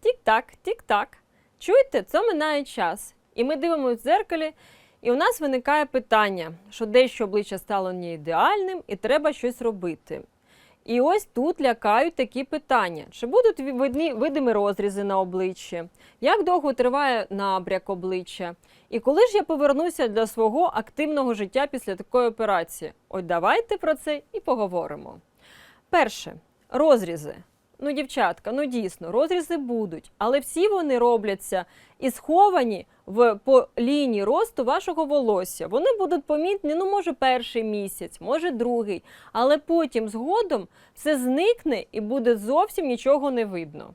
тік-так, тік-так. Чуєте, це минає час. І ми дивимося в дзеркалі, і у нас виникає питання, що дещо обличчя стало не ідеальним і треба щось робити. І ось тут лякають такі питання: чи будуть видні, видимі розрізи на обличчі, як довго триває набряк обличчя, і коли ж я повернуся до свого активного життя після такої операції? От давайте про це і поговоримо. Перше, розрізи. Ну, дівчатка, ну дійсно, розрізи будуть, але всі вони робляться і сховані в по лінії росту вашого волосся. Вони будуть помітні, ну може перший місяць, може другий, але потім згодом все зникне і буде зовсім нічого не видно.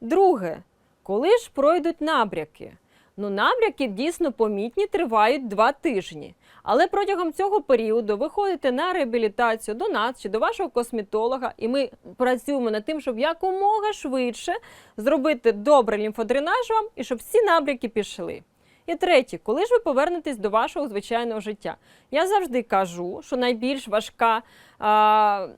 Друге, коли ж пройдуть набряки? Ну, набряки дійсно помітні, тривають два тижні. Але протягом цього періоду ви ходите на реабілітацію до нас чи до вашого косметолога, і ми працюємо над тим, щоб якомога швидше зробити добрий лімфодренаж вам і щоб всі набряки пішли. І третє, коли ж ви повернетесь до вашого звичайного життя? Я завжди кажу, що найбільш важка, а,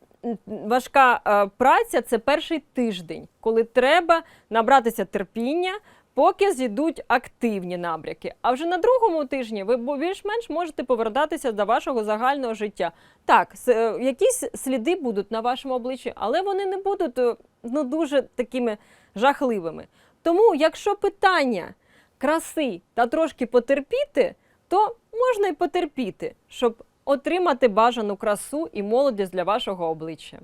важка праця це перший тиждень, коли треба набратися терпіння, поки зійдуть активні набряки. А вже на другому тижні ви більш-менш можете повертатися до вашого загального життя. Так, е, якісь сліди будуть на вашому обличчі, але вони не будуть е, ну, дуже такими жахливими. Тому, якщо питання краси та трошки потерпіти, то можна й потерпіти, щоб отримати бажану красу і молодість для вашого обличчя.